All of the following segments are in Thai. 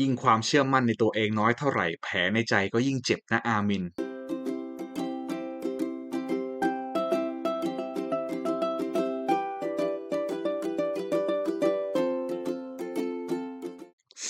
ยิ่งความเชื่อมั่นในตัวเองน้อยเท่าไหร่แผลในใจก็ยิ่งเจ็บนะอามิน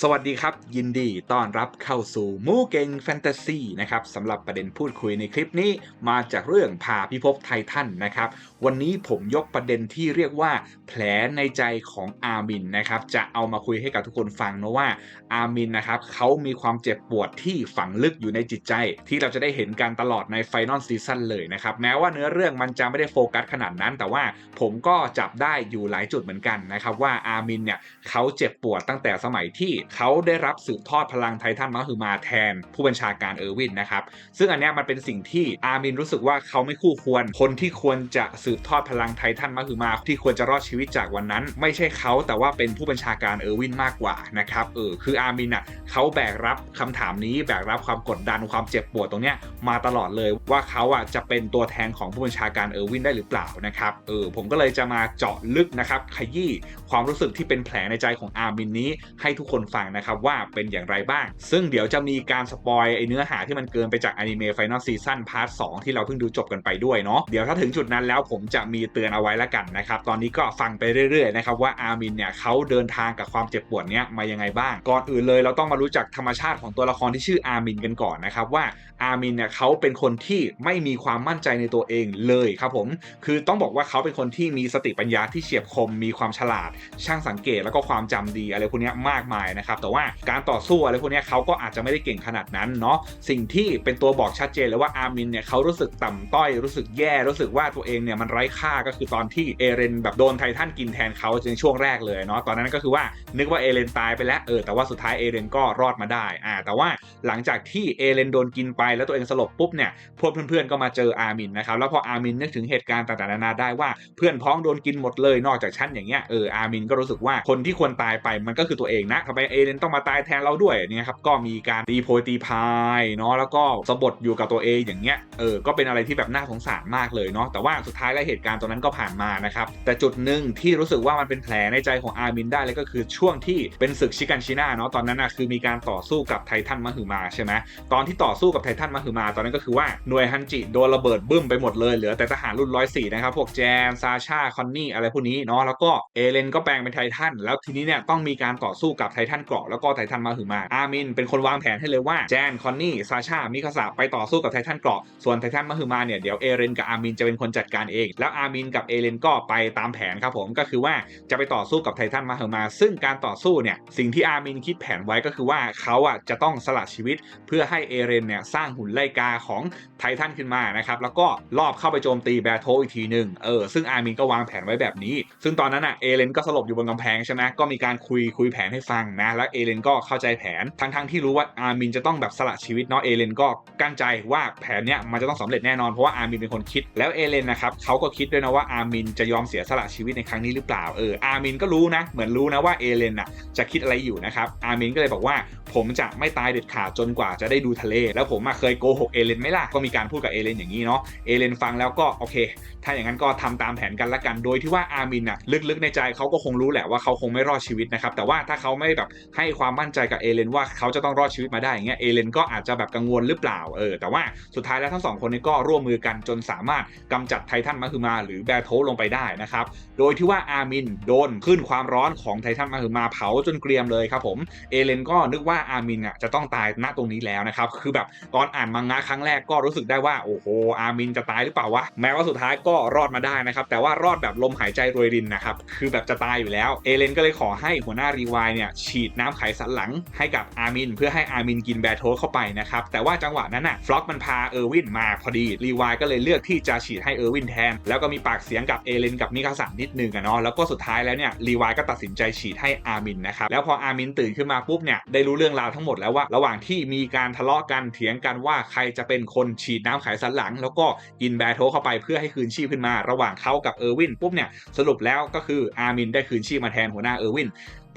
สวัสดีครับ ยินดีต้อนรับเข้าสู่มูเก่งแฟนตาซีนะครับสำหรับประเด็นพูดคุยในคลิปนี้มาจากเรื่องพาพิภพไททันนะครับ วันนี้ผมยกประเด็นที่เรียกว่า แผลในใจของอาร์มินนะครับจะเอามาคุยให้กับทุกคนฟังนะว่าอาร์มินนะครับเขามีความเจ็บปวดที่ฝังลึกอยู่ในจิตใจ ที่เราจะได้เห็นกันตลอดในไฟนอลซีซั่นเลยนะครับแม้ว่าเนื้อเรื่องมันจะไม่ได้โฟกัสขนาดนั้น แต่ว่าผมก็จับได้อยู่หลายจุดเหมือนกันนะครับว่าอาร์มินเนี่ยเขาเจ็บปวดตั้งแต่สมัยที่เขาได้รับสืบทอดพลังไททันมาคือมาแทนผู้บัญชาการเออร์วินนะครับ ซึ่งอันเนี้ยมันเป็นสิ่งที่อามินรู้สึกว่าเขาไม่คู่ควร คนที่ควรจะสืบทอดพลังไททันมาคือมา ที่ควรจะรอดชีวิตจากวันนั้น ไม่ใช่เขาแต่ว่าเป็นผู้บัญชาการเออร์วินมากกว่านะครับเออคืออามินอะเขาแบกรับคำถามนี้แบกรับความกดดันความเจ็บปวดตรงเนี้ยมาตลอดเลยว่าเขาอะจะเป็นตัวแทนของผู้บัญชาการเออร์วินได้หรือเปล่านะครับเออผมก็เลยจะมาเจาะลึกนะครับขยี้ความรู้สึกที่เป็นแผลในใจของอามินนี้ให้ทุกคนฟังนะครับว่าเป็นอย่างไรบ้าง ซึ่งเดี๋ยวจะมีการสปอยไอเนื้อหาที่มันเกินไปจากอนิเมะไฟนอลซีซั่นพาร์ท2ที่เราเพิ่งดูจบกันไปด้วยเนาะเดี๋ยวถ้าถึงจุดนั้นแล้วผมจะมีเตือนเอาไว้แล้วกันนะครับตอนนี้ก็ฟังไปเรื่อยๆนะครับว่าอามินเนี่ยเขาเดินทางกับความเจ็บปวดเนี้ยมายังไงบ้าง ก่อนอื่นเลยเราต้องมารู้จักธรรมชาติของตัวละครที่ชื่ออามินกันก่อนนะครับว่าอามินเนี่ยเขาเป็นคนที่ไม่มีความมั่นใจในตัวเองเลยครับผมคือต้องบอกว่าเขาเป็นคนที่มีสติปัญญาที่เฉียบคมมีความฉลาด ช่างสังเกตแล้วก็ความจำดีอะไรพวกนี้มากมายนะครับแต่ว่าการต่อสู้อะไรพวกนี้เขาก็อาจจะไม่ได้เก่งขนาดนั้นเนาะสิ่งที่เป็นตัวบอกชัดเจนเลยว่าอาร์มินเนี่ยเขารู้สึกต่ำต้อยรู้สึกแย่รู้สึกว่าตัวเองเนี่ยมันไร้ค่าก็คือตอนที่เอเรนแบบโดนไททันกินแทนเขาในช่วงแรกเลยเนาะตอนนั้นก็คือว่านึกว่าเอเรนตายไปแล้วเออแต่ว่าสุดท้ายเอเรนก็รอดมาได้อ่าแต่ว่าหลังจากที่เอเรนโดนกินไปแล้วตัวเองสลบปุ๊บเนี่ยพวกเพื่อนๆก็มาเจออาร์มินนะครับแล้วพออาร์มินนึกถึงเหตุการณ์ต่างๆนานาได้ว่าเพื่อนพ้องโดนกินหมดเลยนอกจากฉันอย่างเงี้ยเอออามินก็รู้สึกว่าคนที่ควรตายไปมันก็คือตัวเองนะทำไมเอเรนต้องมาตายแทนเราด้วยเนี่ยครับก็มีการตีโพยตีพายเนาะแล้วก็สะบดอยู่กับตัวเองอย่างเงี้ยเออก็เป็นอะไรที่แบบน่าสงสารมากเลยเนาะแต่ว่าสุดท้ายแล้วเหตุการณ์ตรงนั้นก็ผ่านมานะครับแต่จุดหนึ่งที่รู้สึกว่ามันเป็นแผลในใจของอาร์มินได้เลยก็คือช่วงที่เป็นศึกชิกันชิน่าเนาะตอนนั้นนะคือมีการต่อสู้กับไททันมหึมาใช่ไหมตอนที่ต่อสู้กับไททันมหึมาตอนนั้นก็คือว่าหน่วยฮันจิโดนระเบิดบึ้มไปหมดเลยเหลือแต่ทหารรุ่นร้อยสี่นะครับพวกแจนซาชาคอนนี่อะไรพวกนี้เนาะแล้วก็เอเลนก็แปลงเป็นไททันแล้วทีนี้เนี่ยต้องมีการต่อสู้กับไททันเกราะแล้วก็ไททันมาหึมาอามินเป็นคนวางแผนให้เลยว่าแจนคอนนี่ซาชามิคาสะไปต่อสู้กับไททันเกราะส่วนไททันมาหึมาเนี่ยเดี๋ยวเอเรนกับอามินจะเป็นคนจัดการเอง แล้วอามินกับเอเลนก็ไปตามแผนครับผมก็คือว่าจะไปต่อสู้กับไททันมาหึมา ซึ่งการต่อสู้เนี่ยสิ่งที่อามินคิดแผนไว้ก็คือว่าเขาอะจะต้องสละชีวิต เพื่อให้เอเรนเนี่ยสร้างหุ่นไลกาของไททันขึ้นมานะครับแล้วก็ลอบเข้าไปโจมตีแบทโทอีกทีหนึ่งเออซึ่งอามินก็วางแผนไว้แบบนี้ ซึ่งตอนนั้นอะเอเลนก็สลบอยู่บนกำแพงใช่ไหมก็มีการคุยคุยแผนให้ฟังนะแล้วเอเลนก็เข้าใจแผน ทั้งทั้งที่รู้ว่าอาร์มินจะต้องแบบสละชีวิตเนาะเอเลนก็กั้นใจว่าแผนเนี้ยมันจะต้องสำเร็จแน่นอนเพราะว่าอาร์มินเป็นคนคิด แล้วเอเลนนะครับเขาก็คิดด้วยนะว่าอาร์มินจะยอมเสียสละชีวิตในครั้งนี้หรือเปล่าเอออาร์มินก็รู้นะ เหมือนรู้นะว่าเอเลนอะจะคิดอะไรอยู่นะครับอาร์มินก็เลยบอกว่าผมจะไม่ตายเด็ดขาดจนกว่าจะได้ดูทะเล แล้วผมมาเคยโกหกเอเลนไหมล่ะก็มีการพูดกับเอเลนอย่างนี้เนาะเอเลนฟังแล้วก็โอเค ถ้าอย่างนั้นก็ทำตามแผนกันละกันโดยที่ว่าอาร์มินอะลึกๆในใจเขาก็คงรู้แหละว่าเขาคงไม่รอดชีวิตนะครับแต่ว่าถ้าเขาไม่แบบให้ความมั่นใจกับเอเลนว่าเขาจะต้องรอดชีวิตมาได้อย่างเงี้ยเอเลนก็อาจจะแบบกังวลหรือเปล่าเออแต่ว่าสุดท้ายแล้วทั้งสองคนนี้ก็ร่วมมือกันจนสามารถกำจัดไททันมาคือมา หรือแบทโทลงไปได้นะครับโดยที่ว่าอามินโดนขึ้นความร้อนของไททันมาคือมาเผาจนเกรียมเลยครับผมเอเลนก็นึกว่าอามินอะจะต้องตายณตรงนี้แล้วนะครับคือแบบตอนอ่านมังงะครั้งแรกก็รู้สึกได้ว่าโอ้โหอามินจะตายหรือเปล่าวะแม้ว่าสุดท้ายก็รอดมาได้นะครับแต่ว่ารอดแบบลมหายใจรวยรินนะครับคือแบบจะตายอยู่แล้วเอเลนก็เลยขอให้หัวหน้ารีวายเนี่ยฉีดน้ำไขสันหลังให้กับอาร์มิน เพื่อให้อาร์มินกินแบทโทเข้าไปนะครับ แต่ว่าจังหวะนั้นน่ะฟล็อกมันพาเออร์วินมาพอดีรีวายก็เลยเลือกที่จะฉีดให้เออร์วินแทน แล้วก็มีปากเสียงกับเอเลนกับมิคาสันนิดนึงอะเนาะแล้วก็สุดท้ายแล้วเนี่ยรีวายก็ตัดสินใจฉีดให้อาร์มินนะครับแล้วพออาร์มินตื่นขึ้นมาปุ๊บเนี่ยได้รู้เรื่องราวทั้งหมดแล้วว่า ระหว่างที่มีการทะเลาะกันเถียงกันว่าใครจะเป็นคนฉีดน้ำไขสันหลัง แล้วก็กินแบทโทเข้าไปเพื่อให้คืนชีพขึ้นมา ระหว่างเขากับเออร์วินปุ๊บเนี่ยสรุปแล้วก็คืออามินได้คืนชีพมาแทนหัวหน้าเออร์วิน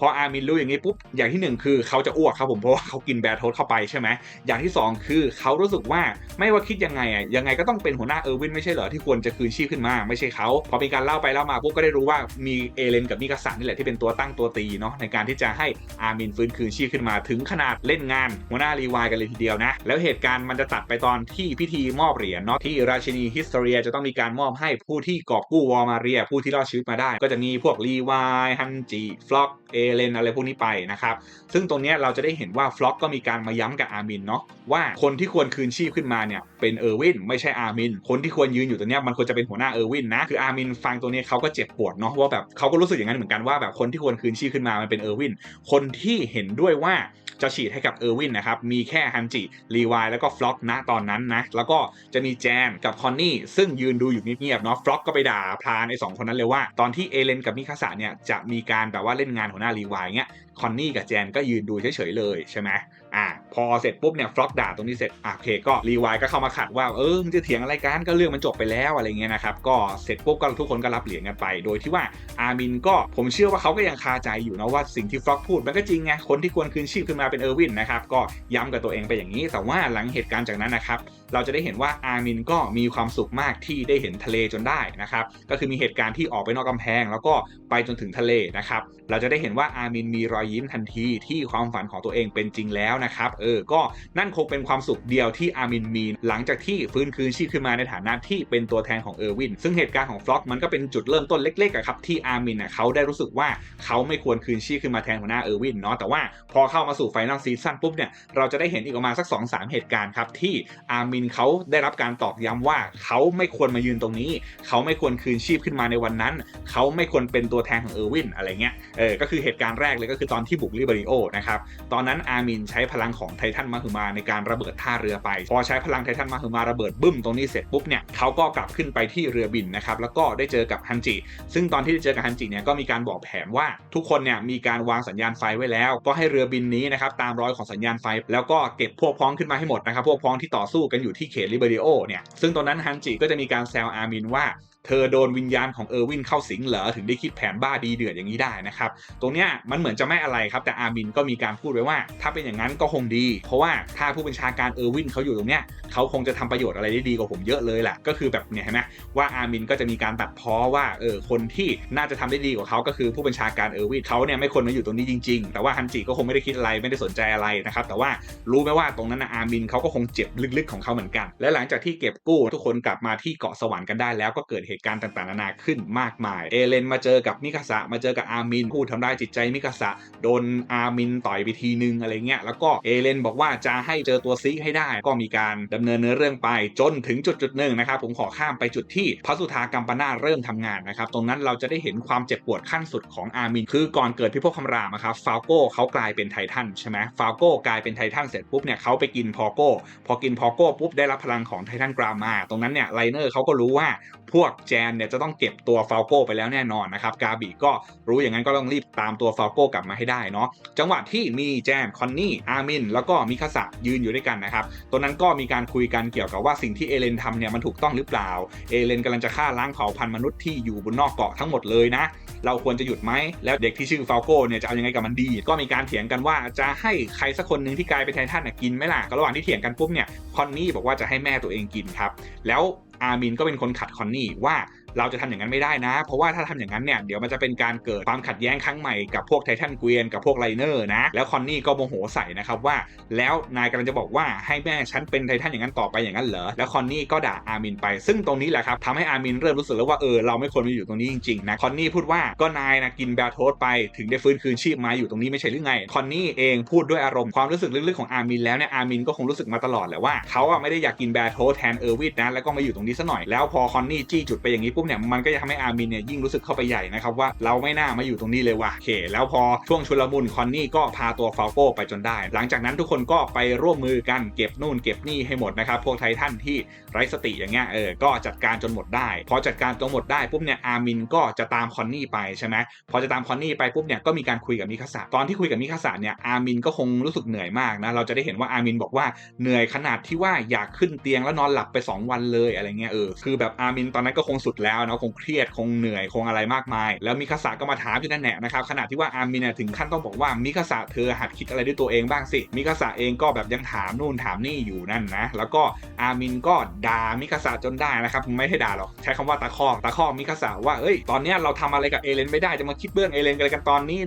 พออามินรู้อย่างนี้ปุ๊บอย่างที่หนึ่งคือเขาจะอ้วกครับผมเพราะว่าเขากินแบร์โทสเข้าไปใช่ไหมอย่างที่สองคือเขารู้สึกว่าไม่ว่าคิดยังไงอะยังไงก็ต้องเป็นหัวหน้าเออร์วินไม่ใช่เหรอที่ควรจะคืนชีพขึ้นมาไม่ใช่เขาพอมีการเล่าไปเล่ามาปุ๊บก็ได้รู้ว่ามีเอเลนกับมิกาสะนี่แหละที่เป็นตัวตั้งตัวตีเนาะในการที่จะให้อามินฟื้นคืนชีพขึ้นมาถึงขนาดเล่นงานหัวหน้ารีวายกันเลยทีเดียวนะแล้วเหตุการณ์มันจะตัดไปตอนที่พิธีมอบเหรียญเนาะที่ราชินีฮิสตเรียจะต้องมีการมอบให้ผู้ที่กอบกู้วอมาเรีย ผู้ที่รอดชีวิตมาได้ ก็จะมีพวกรีวายฮันจิฟล็อก เอเลนอะไรพวกนี้ไปนะครับ ซึ่งตรงนี้เราจะได้เห็นว่าฟล็อกก็มีการมาย้ำกับอาร์มินเนาะว่าคนที่ควรคืนชีพขึ้นมาเนี่ยเป็นเออร์วินไม่ใช่อาร์มิน คนที่ควรยืนอยู่ตรงนี้มันควรจะเป็นหัวหน้าเออร์วินนะคืออาร์มินฟังตัวนี้เขาก็เจ็บปวดเนาะว่าแบบเขาก็รู้สึกอย่างนั้นเหมือนกันว่าแบบคนที่ควรคืนชีพขึ้นมามันเป็นเออร์วินคนที่เห็นด้วยว่าจะฉีดให้กับเออร์วินนะครับ มีแค่ฮันจิ รีวาย แล้วก็ฟล็อกนะตอนนั้นนะ แล้วก็จะมีแจนกับคอนนี่ ซึ่งยืนดูอยู่เงียบๆเนาะ ฟล็อกก็ไปด่าพลานไอ้สองคนนั้นเลยว่า ตอนที่เอเลนกับมิคาสะเนี่ย จะมีการแบบว่าเล่นงานหัวหน้ารีวายเงี้ยคอนนี่กับแจนก็ยืนดูเฉยๆเลยใช่ไหมอ่าพอเสร็จปุ๊บเนี่ยฟล็อกด่าตรงนี้เสร็จอะโอเคก็รีวายก็เข้ามาขัดว่าเออมึงจะเถียงอะไรกันก็เรื่องมันจบไปแล้วอะไรเงี้ยนะครับก็เสร็จปุ๊บก็ทุกคนก็รับเหรียญกันไป โดยที่ว่าอามินก็ผมเชื่อว่าเขาก็ยังคาใจอยู่นะว่าสิ่งที่ฟล็อกพูดมันก็จริงไงคนที่ควรคืนชีพขึ้นมาเป็นเออร์วินนะครับก็ย้ำกับตัวเองไปอย่างนี้ แต่ว่าหลังเหตุการณ์จากนั้นนะครับเราจะได้เห็นว่าอามินก็มีความสุขมากที่ได้เห็นทะเลจนได้นะครับก็คือมีเหตุการณ์ที่ออกไปนอกกำแพง แล้วก็ไปจนถึงทะเลนะครับเราจะได้เห็นว่าอามินมีรอยยิ้มทันทีที่ความฝันของตัวเองเป็นจริงแล้วนะครับเออก็นั่นคงเป็นความสุขเดียวที่อามินมี หลังจากที่ฟื้นคืนชีพขึ้นมาในฐานะที่เป็นตัวแทนของเออร์วิน ซึ่งเหตุการณ์ของฟล็อกมันก็เป็นจุดเริ่มต้นเล็กๆครับที่อามินเขาได้รู้สึกว่าเขาไม่ควรคืนชีพขึ้นมาแทนหัวหน้าเออร์วินเนาะแต่ว่าพอเข้ามาสู่ไฟนอลซีซั่นปุ๊บเนี่ยเราจะได้เห็นอีกประมาณสัก2อสเหตุการณ์ครับที่อามินเขาได้รับการตอกย้ำว่าเขาไม่ควรมายืนตรงนี้ เขาไม่ควรคืนชีพขึ้นมาในวันนั้น เขาไม่ควรเป็นตัวแทนของเออร์วินอะไรเงี้ยเออก็คือเหตุการณ์แรกเลยก็คือตอนที่บุกลิเบริโอนะครับตอนนั้นอามินใช้พลังของไททันมาคือมาในการระเบิดท่าเรือไป พอใช้พลังไททันมาคือมาระเบิดบึ้มตรงนี้เสร็จปุ๊บเนี่ยเขาก็กลับขึ้นไปที่เรือบินนะครับแล้วก็ได้เจอกับฮันจิ ซึ่งตอนที่ได้เจอกับฮันจิเนี่ยก็มีการบอกแผนว่าทุกคนเนี่ยมีการวางสัญญาณไฟไว้แล้ว ก็ให้เรือบินนี้นะครับตามรอยของสัญญาณไฟ แล้วก็เก็บพวกพ้องขึ้นมาให้หมดนะครับพวกพ้องที่ต่อสู้กันอยู่ที่เขตลิเบริโอเนี่ยซึ่งตอนนั้นฮันจิก็จะมีการแซวอามินว่าเธอโดนวิญญาณของเออร์วินเข้าสิงเหรอถึงได้คิดแผนบ้าดีเดือดอย่างนี้ได้นะครับ ตรงเนี้ยมันเหมือนจะไม่อะไรครับแต่อาร์มินก็มีการพูดไว้ว่า ถ้าเป็นอย่างนั้นก็คงดี เพราะว่าถ้าผู้บัญชาการเออร์วินเขาอยู่ตรงเนี้ยเขาคงจะทำประโยชน์อะไรได้ดีกว่าผมเยอะเลยแหละก็คือแบบเนี่ยเห็นไหมว่าอาร์มินก็จะมีการตัดพ้อว่าเออคนที่น่าจะทำได้ดีกว่าเขาก็คือผู้บัญชาการเออร์วินเขาเนี่ยไม่ควรมาอยู่ตรงนี้จริง ๆ แต่ว่าฮันจิก็คงไม่ได้คิดอะไรไม่ได้สนใจอะไรนะครับแต่ว่ารู้ไหมว่าตรงนั้นนะอาร์มินเขาก็คงเจ็บลึกๆของเขาเหมือนกัน และหลังจากที่เก็บกู้ทุกคนกลับมาที่เกาะสวรรค์กันได้แล้วก็เกิดเหตุการณ์ต่างๆนานาขึ้นมากมาย เอเลนมาเจอกับมิคาสะมาเจอกับอาร์มินผู้ทำร้ายจิตใจมิคาสะโดนอาร์มินต่อยไปทีนึงอะไรเงี้ยแล้วก็เอเลนบอกว่าจะให้เจอตัวซิกให้ได้ ก็มีการดำเนินเนื้อเรื่องไปจนถึงจุดจุดหนึ่งนะครับผมขอข้ามไปจุดที่พระสุธากัมปนาเริ่มทำงานนะครับตรงนั้นเราจะได้เห็นความเจ็บปวดขั้นสุดของอาร์มิน คือก่อนเกิดพิภพคำรามครับฟาโก้เขากลายเป็นไททันใช่ไหมฟาโก้กลายเป็นไททันเสร็จปุ๊บเนี่ยเขาไปกินพอโก้พอกินพอโก้ปุ๊บได้รับพลังของไททันกรามาตรงนั้นเนี่ยไลเนอร์เขาก็รู้ว่าพวกแจนเนี่ยจะต้องเก็บตัวฟาโก้ไปแล้วแน่นอนนะครับกาบิก็รู้อย่างนั้นก็ต้องรีบตามตัวฟาโก้กลับมาให้ได้เนาะจังหวะที่มีแจนคอนนี่อาร์มินแล้วก็มิคาสะยืนอยู่ด้วยกันนะครับตรงนั้นก็มีการคุยกันเกี่ยวกับว่าสิ่งที่เอเลนทำเนี่ยมันถูกต้องหรือเปล่าเอเลนกำลังจะฆ่าล้างเผ่าพันธุ์มนุษย์ที่อยู่บนนอกเกาะทั้งหมดเลยนะเราควรจะหยุดไหมแล้วเด็กที่ชื่อฟาโก้เนี่ยจะเอายังไงกับมันดี ก็มีการเถียงกันว่าจะให้ใครสักคนหนึ่งที่กลายเป็นไททันน่ะกินไหมล่ะก็ระหว่างที่เถียงกันปุ๊บเนี่ยคอนนี่บอกว่าจะให้แม่ตัวเองกินครับแล้ว อาร์มินก็เป็นคนขัดคอนนี่ว่า เราจะทำอย่างนั้นไม่ได้นะ เพราะว่าถ้าทำอย่างนั้นเนี่ยเดี๋ยวมันจะเป็นการเกิดความขัดแย้งครั้งใหม่กับพวกไททันเกวียนกับพวกไลเนอร์นะแล้วคอนนี่ก็โมโหใส่นะครับว่า แล้วนายกำลังจะบอกว่าให้แม่ฉันเป็นไททันอย่างนั้นต่อไปอย่างนั้นเหรอแล้วคอนนี่ก็ด่าอาร์มินไป ซึ่งตรงนี้แหละครับทำให้อาร์มินเริ่มรู้สึกแล้วว่าเออเราไม่ควรมาอยู่ตรงนี้จริงๆนะคอนนี่พูดว่าก็นายนะกินแบลโทสไปถึงได้ฟื้นคืนชีพมาอยู่ตรงนี้ไม่ใช่หรือไงคอนนี่เองพูดด้วยอารมณ์ความรู้สึกลึกๆของอาร์มินแล้วเนี่ยอาร์มินก็คงรู้สึกมาตลอดแหละว่าเขาอะไม่ได้อยากกินแบลโทสแทนเออร์วิดนะแล้วก็มาอยู่ตรงนี้ซะหน่อยแล้วพอคอนนี่จี้จุดไปอย่างนี้ปุบเนี่ยมันก็จะทำให้อาร์มินเนี่ยยิ่งรู้สึกเข้าไปใหญ่นะครับว่าเราไม่น่ามาอยู่ตรงนี้เลยว่ะโอเค แล้วพอช่วงชุลมุนคอนนี่ก็พาตัวฟาโก้ไปจนได้ หลังจากนั้นทุกคนก็ไปร่วมมือกันเก็บนู่นเก็บนี่ให้หมดนะครับพวกไททันที่ไร้สติอย่างเงี้ยเออก็จัดการจนหมดได้ พอจัดการจนหมดได้ปุ๊บเนี่ยอาร์มินก็จะตามคอนนี่ไปใช่ไหมพอจะตามคอนนี่ไปปุ๊บเนี่ยก็มีการคุยกับมิคาสะตอนที่คุยกับมิคาสะเนี่ยอาร์มินก็คงรู้สึกเหนื่อยมากนะเราจะได้เห็นว่าอาร์มินบอกว่าเหนื่อยขนาดที่ว่าอยากขึ้นเตียงแล้วนอนหลับไป 2 วันเลยอะไรเงี้ยเออคือแบบอาร์มินตอนนั้นก็คงสุดแล้วแล้วเนาะคงเครียดคงเหนื่อยคงอะไรมากมาย แล้วมิคาสะก็มาถามอยู่นั่นแหละนะครับขณะที่ว่าอามินเนี่ยถึงขั้นต้องบอกว่ามิคาสะเธอหัดคิดอะไรด้วยตัวเองบ้างสิมิคาสะเองก็แบบยังถามนู่นถามนี่อยู่นั่นนะแล้วก็อามินก็ด่ามิคาสะจนได้นะครับไม่ให้ด่าหรอกใช้คำว่าตะคอกตะคอกมิคาสะว่าเอ้ยตอนเนี้ยเราทำอะไรกับเอเลนไม่ได้จะมาคิดเบื้องเอเลนกันกันตอนนี้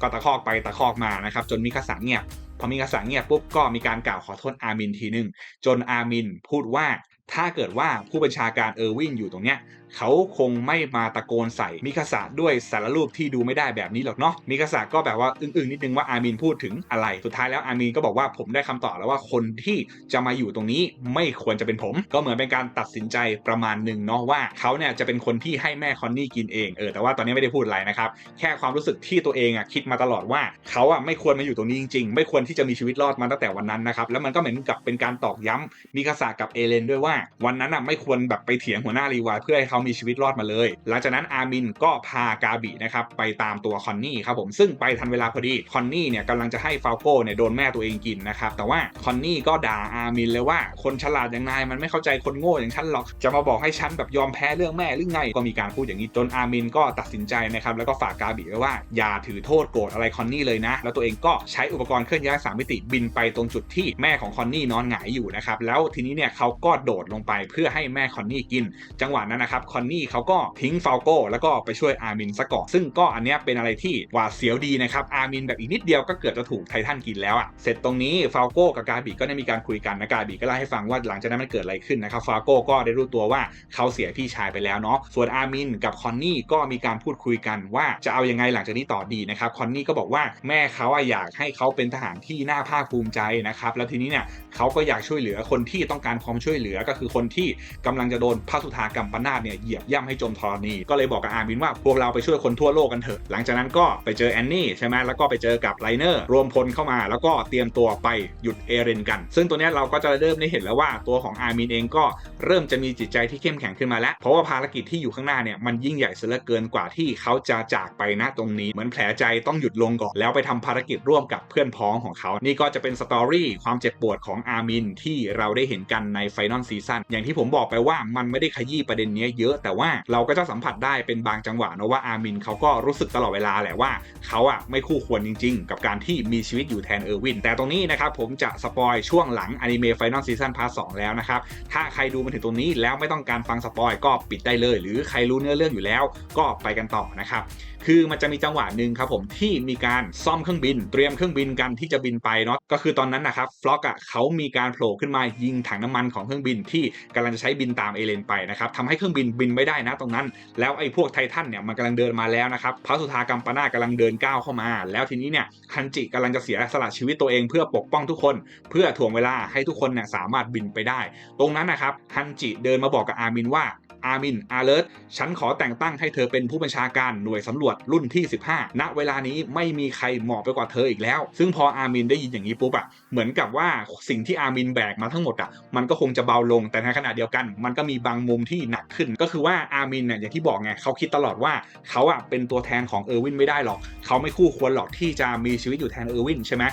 ก็ตะคอกไปตะคอกมานะครับจนมิคาสะเงียบพอมิคาสะเงียบปุ๊บก็มีการกล่าวขอโทษอามินทีหนึ่งจนอามินพูดว่าถ้าเกิดว่าผู้บัญชาการเออร์วินอยู่ตรงเนี้ย เขาคงไม่มาตะโกนใส่มิคาสะด้วยสารรูปที่ดูไม่ได้แบบนี้หรอกเนาะมิคาสะก็แบบว่าอึ้งๆนิดนึงว่าอามินพูดถึงอะไร สุดท้ายแล้วอามินก็บอกว่าผมได้คำตอบแล้วว่าคนที่จะมาอยู่ตรงนี้ไม่ควรจะเป็นผม ก็เหมือนเป็นการตัดสินใจประมาณหนึ่งเนาะว่าเขาเนี่ยจะเป็นคนที่ให้แม่คอนนี่กินเองเออแต่ว่าตอนนี้ไม่ได้พูดอะไรนะครับแค่ความรู้สึกที่ตัวเองอะคิดมาตลอดว่าเขาอะไม่ควรมาอยู่ตรงนี้จริงๆ ไม่ควรที่จะมีชีวิตรอดมาตั้งแต่วันนั้นนะครับแล้วมันก็เหมือนกับเป็นการตอกย้ำมิคาสะกับเอเลนด้วยว่าวันนั้นอะไม่ควรแบบไปเถียงหัวหน้ารีวาเพื่อให้เขามีชีวิตรอดมาเลย หลังจากนั้นอามินก็พากาบินะครับไปตามตัวคอนนี่ครับผมซึ่งไปทันเวลาพอดีคอนนี่เนี่ยกำลังจะให้ฟาโก้เนี่ยโดนแม่ตัวเองกินนะครับแต่ว่าคอนนี่ก็ด่าอามินเลยว่าคนฉลาดอย่างนายมันไม่เข้าใจคนโง่อย่างฉันหรอกจะมาบอกให้ฉันแบบยอมแพ้เรื่องแม่หรือไงก็มีการพูดอย่างนี้จนอามินก็ตัดสินใจนะครับแล้วก็ฝากกาบิไว้ว่าอย่าถือโทษโกรธอะไรคอนนี่เลยนะ แล้วตัวเองก็ใช้อุปกรณ์เคลื่อนย้ายสามมิติบินไปตรงจุดที่แม่ของคอนนี่นอนหงายอยู่นะครับแล้วทีนี้เนี่ยเขาก็โดดลงไปเพื่อให้แม่คอนนี่กิน จังหวะนั้นนะครับคคอนนี่เขาก็ทิ้งฟาโก้แล้วก็ไปช่วยอาร์มินซะก่อนซึ่งก็อันนี้เป็นอะไรที่หวาดเสียวดีนะครับอาร์มินแบบอีกนิดเดียวก็เกือบจะถูกไททันกินแล้วอะเสร็จตรงนี้ฟาโก้กับกาบิก็ได้มีการคุยกันนะกาบิก็เล่าให้ฟังว่าหลังจากนั้นมันเกิดอะไรขึ้นนะครับฟาโก้ก็ได้รู้ตัวว่าเขาเสียพี่ชายไปแล้วเนาะส่วนอาร์มินกับคอนนี่ก็มีการพูดคุยกันว่าจะเอายังไงหลังจากนี้ต่อดีนะครับคอนนี่ก็บอกว่าแม่เขาอะอยากให้เขาเป็นทหารที่น่าภาคภูมิใจนะครับแล้วทีนี้เนี่ยเขาก็อยากช่วยเหลือคนที่ต้องการความช่วยเหลือก็คือคนที่กำลังจะโดนพระสุธากรรมปนาตเนี่ยเหยียบย่ำให้จมธรณีก็เลยบอกกับอาร์มินว่าพวกเราไปช่วยคนทั่วโลกกันเถอะหลังจากนั้นก็ไปเจอแอนนี่ใช่ไหมแล้วก็ไปเจอกับไลเนอร์รวมพลเข้ามา แล้วก็เตรียมตัวไปหยุดเอเรนกัน ซึ่งตัวเนี้ยเราก็จะเริ่มได้เห็นแล้วว่าตัวของอาร์มินเองก็เริ่มจะมีจิตใจที่เข้มแข็งขึ้นมาแล้ว เพราะว่าภารกิจที่อยู่ข้างหน้าเนี่ยมันยิ่งใหญ่เสียเหลือเกินกว่าที่เขาจะจากไปณตรงนี้เหมือนแผลใจต้องหยุดลงก่อนแล้วไปทำภารกิจร่วมกับเพื่อนพ้องของเขา นี่ก็จะเป็นสตอรี่ความเจ็บปวดของอาร์มินที่เราได้เห็นกันในไฟนอลซีซั่นอย่างที่ผมบอกไปว่ามันไม่ได้ขยี้ประเด็นนี้เยอะแต่ว่าเราก็จะสัมผัสได้เป็นบางจังหวะนะว่าอามินเขาก็รู้สึกตลอดเวลาแหละว่าเขาอะไม่คู่ควรจริง ๆ กับการที่มีชีวิตอยู่แทนเออร์วิน แต่ตรงนี้นะครับผมจะสปอยช่วงหลังอนิเมะไฟนอลซีซั่นพาร์ทสแล้วนะครับ ถ้าใครดูมาถึงตรงนี้แล้วไม่ต้องการฟังสปอยก็ปิดได้เลย หรือใครรู้เนื้อเรื่องอยู่แล้วก็ไปกันต่อนะครับ คือมันจะมีจังหวะหนึ่งครับผมที่มีการซ่อมเครื่องบิน เตรียมเครื่องบินกันที่จะบินไปเนาะก็คือตอนนั้นนะครับฟล็อกอะเขามีการโผล่ขึ้นมายิงถังน้ำมันของเครื่องบินที่กำลังจะใช้บินตามเอเลนไปนะครับทำให้เครื่องบินบินไม่ได้นะตรงนั้น แล้วไอ้พวกไททันเนี่ยมันกำลังเดินมาแล้วนะครับพระสุธากัมปนากำลังเดินก้าวเข้ามา แล้วทีนี้เนี่ยฮันจิกำลังจะเสียสละชีวิตตัวเองเพื่อปกป้องทุกคน เพื่อถ่วงเวลาให้ทุกคนเนี่ยสามารถบินไปได้ ตรงนั้นนะครับฮันจิเดินมาบอกกับอามินว่า อามิน อาเลิร์ตฉันขอแต่งตั้งให้เธอเป็นผู้บัญชาการหน่วยสำรวจรุ่นที่ 15 ณ เวลานี้ไม่มีใครเหมาะไปกว่าเธออีกแล้ว ซึ่งพออามินได้ยินอย่างนี้ปุ๊บอะเหมือนกับว่าสิ่งที่อามินแบกมาทั้งหมดอะมันก็คงจะเบาลง แต่ในขณะเดียวกัน มันก็มีบางมุมที่หนักขึ้น ก็คือว่าอามินเนี่ยอย่างที่บอกไงเขาคิดตลอดว่าเขาอะเป็นตัวแทนของเออร์วินไม่ได้หรอก เขาไม่คู่ควรหรอกที่จะมีชีวิตอยู่แทนเออร์วินใช่ไหม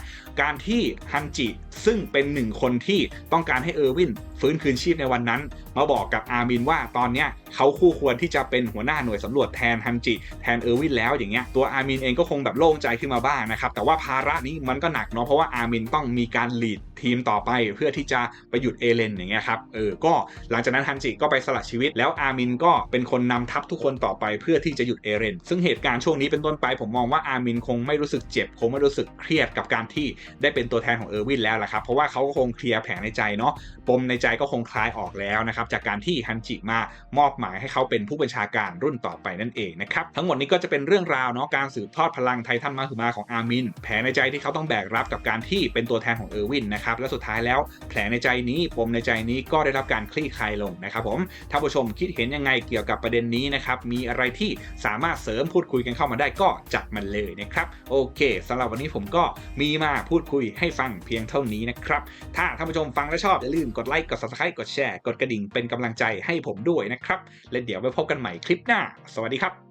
การที่ฮันจิซึ่งเป็นหนึ่งคนที่ต้องการให้เออร์วินฟื้นคืนชีพในวันนั้น มาบอกกับอามินว่าตอนเี้ยเขาคู่ควรที่จะเป็นหัวหน้าหน่วยสำรวจแทนฮันจิ แทนเออร์วินแล้วอย่างเงี้ยตัวอาร์มินเองก็คงแบบโล่งใจขึ้นมาบ้างนะครับแต่ว่าภาระนี้มันก็หนักเนาะเพราะว่าอาร์มินต้องมีการลีดทีมต่อไปเพื่อที่จะไปหยุดเอเลนอย่างเงี้ยครับเออก็หลังจากนั้นฮันจิก็ไปสละชีวิต แล้วอาร์มินก็เป็นคนนำทัพทุกคนต่อไปเพื่อที่จะหยุดเอเลนซึ่งเหตุการณ์ช่วงนี้เป็นต้นไปผมมองว่าอาร์มินคงไม่รู้สึกเจ็บคงไม่รู้สึกเครียดกับการที่ได้เป็นตัวแทนของเออร์วินแล้วแหละครับเพราะว่าเขาก็คงเคลียร์แผลในใจเนาะปมในใจก็คงคลายออกแล้วนะครับจากการที่ฮันจิมามอบหมายให้เขาเป็นผู้บัญชาการรุ่นต่อไปนั่นเองนะครับทั้งหมดนี้ก็จะเป็นเรื่องราวเนาะการสืบทอดพลังไททันมาคือมาของอามินแผลในใจที่เขาต้องแบกรับกับการที่เป็นตัวแทนของเออร์วินนะครับและสุดท้ายแล้วแผลในใจนี้ปมในใจนี้ก็ได้รับการคลี่คลายลงนะครับผมถ้านผู้ชมคิดเห็นยังไงเกี่ยวกับประเด็นนี้นะครับมีอะไรที่สามารถเสริมพูดคุยกันเข้ามาได้ก็จัดมันเลยนะครับโอเคสำหรับวันนี้ผมก็มีมาพูดคุยให้ฟังเพียงเท่านี้นะครับถ้าท่านผู้ชมฟังและชอบอย่าลืมกดไลค์กด subscribe กดแชร์กดกระดิ่งเป็นกำลังใจให้ผมด้วยนะครับ และเดี๋ยวไปพบกันใหม่คลิปหน้า สวัสดีครับ